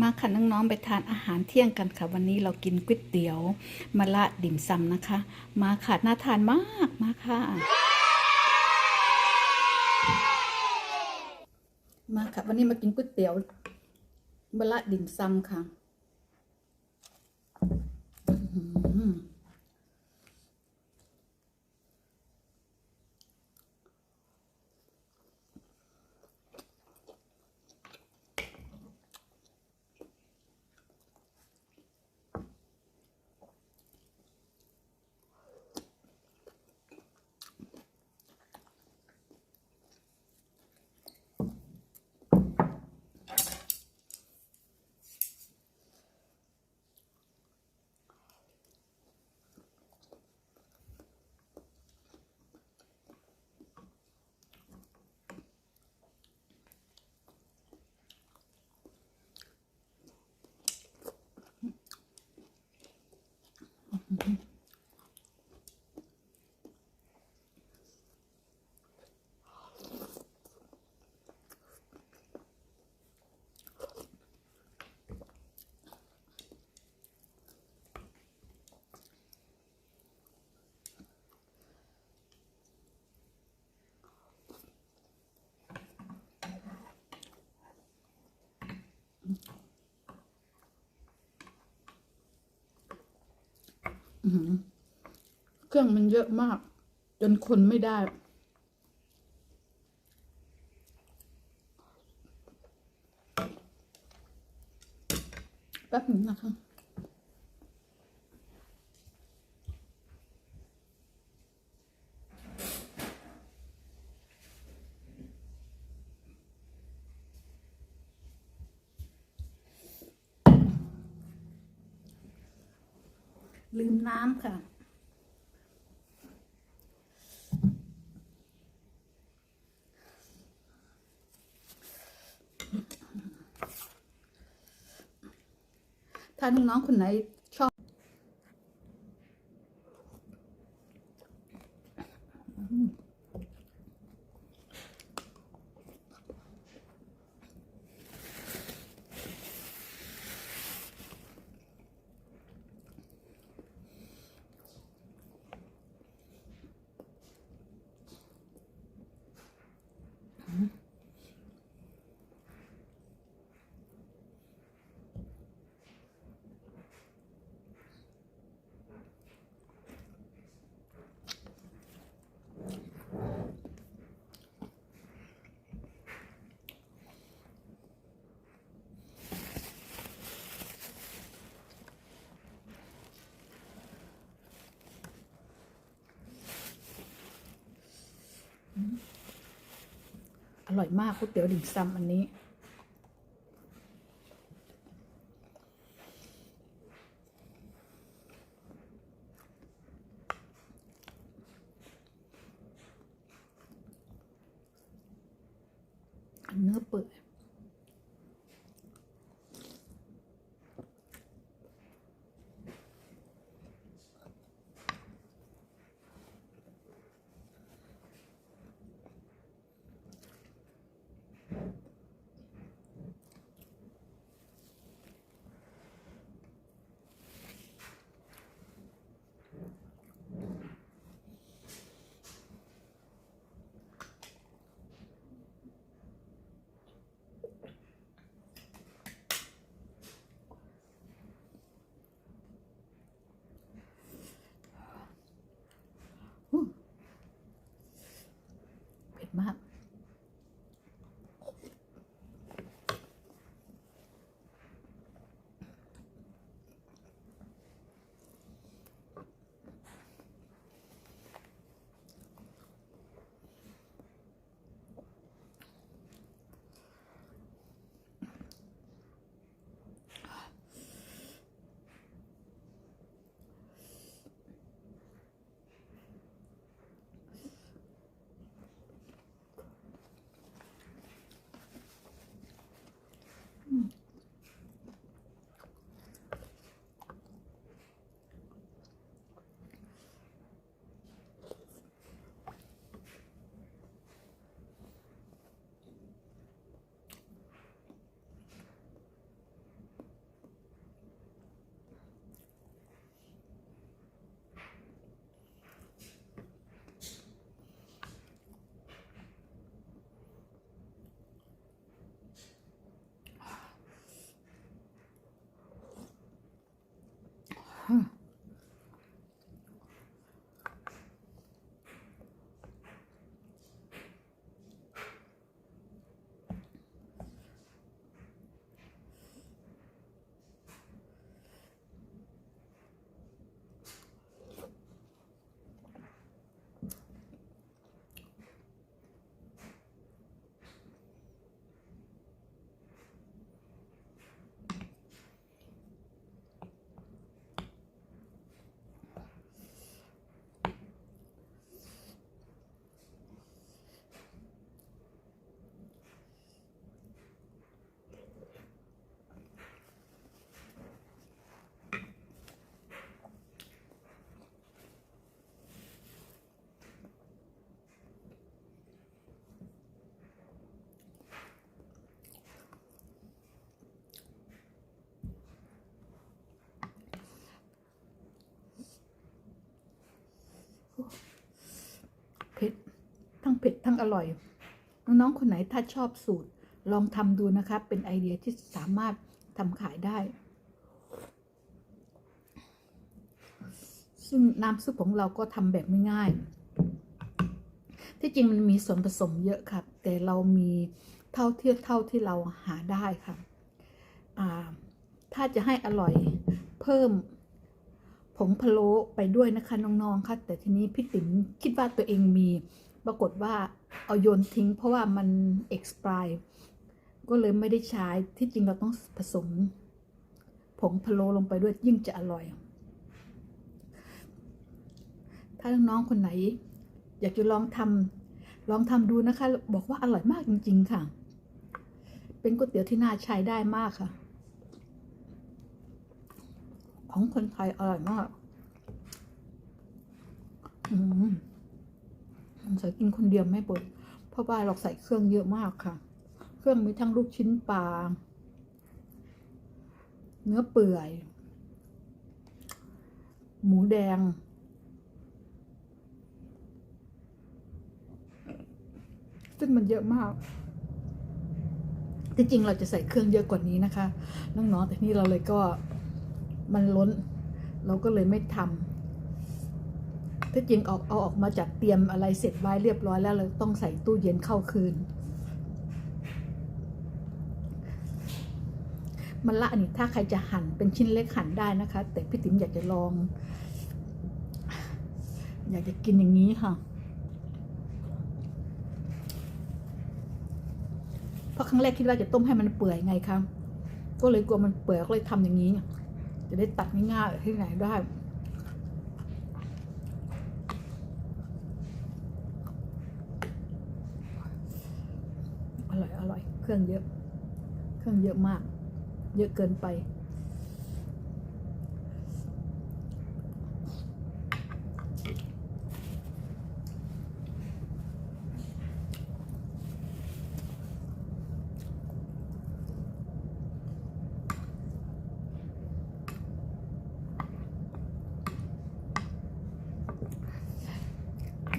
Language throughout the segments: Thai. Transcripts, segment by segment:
มาค่ะน้องๆไปทานอาหารเที่ยงกันค่ะ วันนี้เรากินก๋วยเตี๋ยวมะละดิ่มซำนะคะ มาค่ะน่าทานมากมาค่ะ มาค่ะวันนี้มากินก๋วยเตี๋ยวมะละดิ่มซำค่ะ เครื่องมันเยอะมาก จนคนไม่ได้ แป๊บนึงนะคะ ลืม น้ำค่ะ ถ้าน้องๆคนไหนชอบ อ ร่อยมากก๋วยเตี๋ยวดิ่มซำอันนี้ เผ็ดทั้งอร่อย น้องๆคนไหนถ้าชอบสูตร ลองทำดูนะคะเป็นไอเดียที่สามารถทำขายได้ ซึ่งน้ำซุปของเราก็ทำแบบไม่ง่าย ที่จริงมันมีส่วนผสมเยอะค่ะ แต่เรามีเท่าที่เท่าที่เราหาได้ค่ะอ่าถ้าจะให้อร่อยเพิ่มผงพะโล้ไปด้วยนะคะน้องๆค่ะแต่ทีนี้พี่ติ๋มคิดว่าตัวเองมี ปรากฏว่าเอาโยนทิ้ง เพราะว่ามัน expire ก็เลยไม่ได้ใช้ที่จริงเราต้องผสมผงพะโล้ลงไปด้วยยิ่งจะอร่อย ถ้าน้องๆคนไหน อยากจะลองทำลองทำดูนะคะ บอกว่าอร่อยมากจริง ๆ ค่ะ เป็นก๋วยเตี๋ยวที่น่าใช้ได้มากค่ะ ของคนไทยอร่อยมาก อืม ใส่กินคนเดียวไม่ปวดเพราะว่าเราใส่เครื่องเยอะมากค่ะ เครื่องมีทั้งลูกชิ้นปลา เนื้อเปื่อย หมูแดง ซึ่งมันเยอะมากที่จริงเราจะใส่เครื่องเยอะกว่านี้นะคะน้องๆแต่นี่เราเลยก็มันล้น เราก็เลยไม่ทำ ที่จริงออกเอาออกมาจากเตรียมอะไรเสร็จไว้เรียบร้อยแล้วเราต้องใส่ตู้เย็นเข้าคืนมันละอันนี้ถ้าใครจะหั่นเป็นชิ้นเล็กหั่นได้นะคะ แต่พี่ติ๋มอยากจะลอง อยากจะกินอย่างนี้ค่ะเพราะครั้งแรกคิดว่าจะต้มให้มันเปื่อยไงคะก็เลยกลัวมันเปื่อยก็เลยทำอย่างนี้ จะได้ตัดง่ายๆที่ไหนได้ อร่อยอ รื่องเยอะ เครื่องเยอะมาก เยอะเกินไป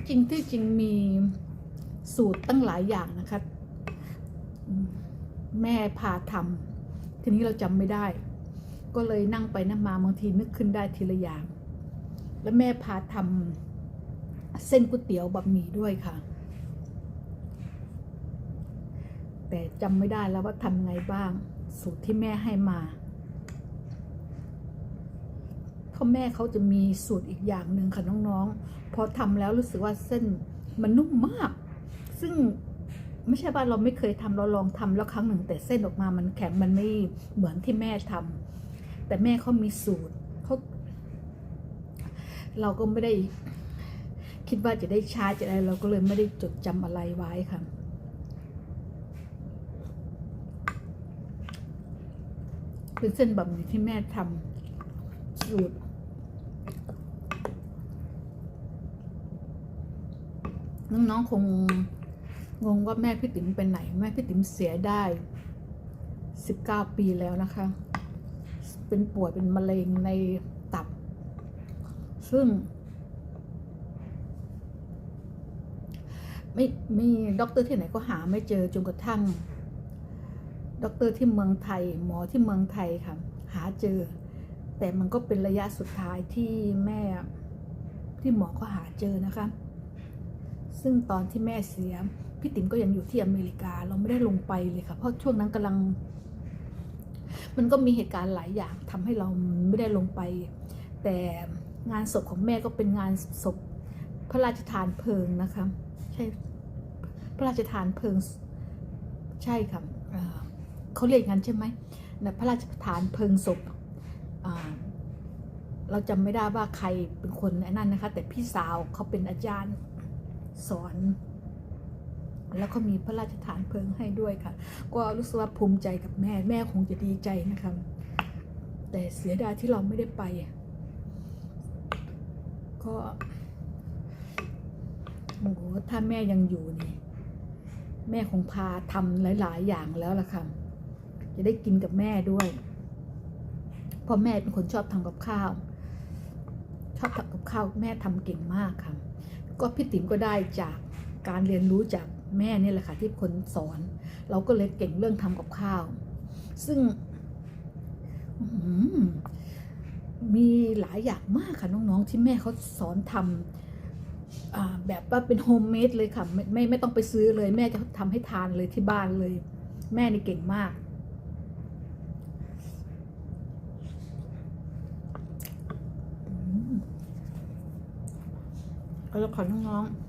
จริงที่จริงมีสูตรตั้งหลายอย่างนะคะ แม่พาทำทีนี้เราจำไม่ได้ ก็เลยนั่งไปนั่งมาบางทีนึกขึ้นได้ทีละอย่าง แล้วแม่พาทำเส้นก๋วยเตี๋ยวบะหมี่ด้วยค่ะ แต่จำไม่ได้แล้วว่าทำไงบ้าง สูตรที่แม่ให้มาเพราะแม่เขาจะมีสูตรอีกอย่างหนึ่งค่ะน้องๆ พอทำแล้วรู้สึกว่าเส้นมันนุ่มมาก ซึ่ง ไม่ใช่ว่าเราไม่เคยทำเราลองทำแล้วครั้งหนึ่ง แต่เส้นออกมามันแข็งมันไม่เหมือนที่แม่ทำแต่แม่เขามีสูตรเขาเราก็ไม่ได้คิดว่าจะได้ช้าจะอะไรเราก็เลยไม่ได้จดจำอะไรไว้ค่ะเป็นเส้นบะหมี่ที่แม่ทำสูตรน้องๆคง งงว่าแม่พี่ติ๋มเป็นไหน แม่พี่ติ๋มเสียได้สิบเก้าปีแล้วนะคะ เป็นป่วยเป็นมะเร็งในตับ ซึ่ง ไม่มีด็อกเตอร์ที่ไหนก็หาไม่เจอจนกระทั่งด็อกเตอร์ที่เมืองไทย หมอที่เมืองไทยค่ะ หาเจอ แต่มันก็เป็นระยะสุดท้ายที่แม่ที่หมอเขาหาเจอนะคะ ซึ่งตอนที่แม่เสียพี่ติ๋มก็ยังอยู่ที่อเมริกาเราไม่ได้ลงไปเลยค่ะ เพราะช่วงนั้นกำลัง มันก็มีเหตุการณ์หลายอย่างทำให้เราไม่ได้ลงไป แต่งานศพของแม่ก็เป็นงานศพพระราชทานเพลิงนะคะ ใช่พระราชทานเพลิงใช่ค่ะเเขาเรียกงั้นใช่ไหมนะพระราชทานเพลิงศพเราจำไม่ได้ว่าใครเป็นคนนั่นนะคะ แต่พี่สาวเขาเป็นอาจารย์ สอน แล้วก็มีพระราชทานเพลิงให้ด้วยค่ะ ก็รู้สึกว่าภูมิใจกับแม่แม่คงจะดีใจนะคะ แต่เสียดายที่เราไม่ได้ไป ก็โอ้โหถ้าแม่ยังอยู่นี่ แม่คงพาทำหลาย ๆ อย่างแล้วล่ะค่ะ จะได้กินกับแม่ด้วยเพราะแม่เป็นคนชอบทำกับข้าว ชอบทำกับข้าวแม่ทำเก่งมากค่ะ ก็พี่ติ๋มก็ได้จากการเรียนรู้จากแม่นี่แหละค่ะที่คนสอน เราก็เลยเก่งเรื่องทำกับข้าว ซึ่งมีหลายอย่างมากค่ะน้องๆที่แม่เขาสอนทำแบบว่าเป็นโฮมเมดเลยค่ะ ไม่ไม่ไม่ต้องไปซื้อเลย แม่จะทำให้ทานเลยที่บ้านเลย แม่นี่เก่งมาก อืมเอาละค่ะน้องๆ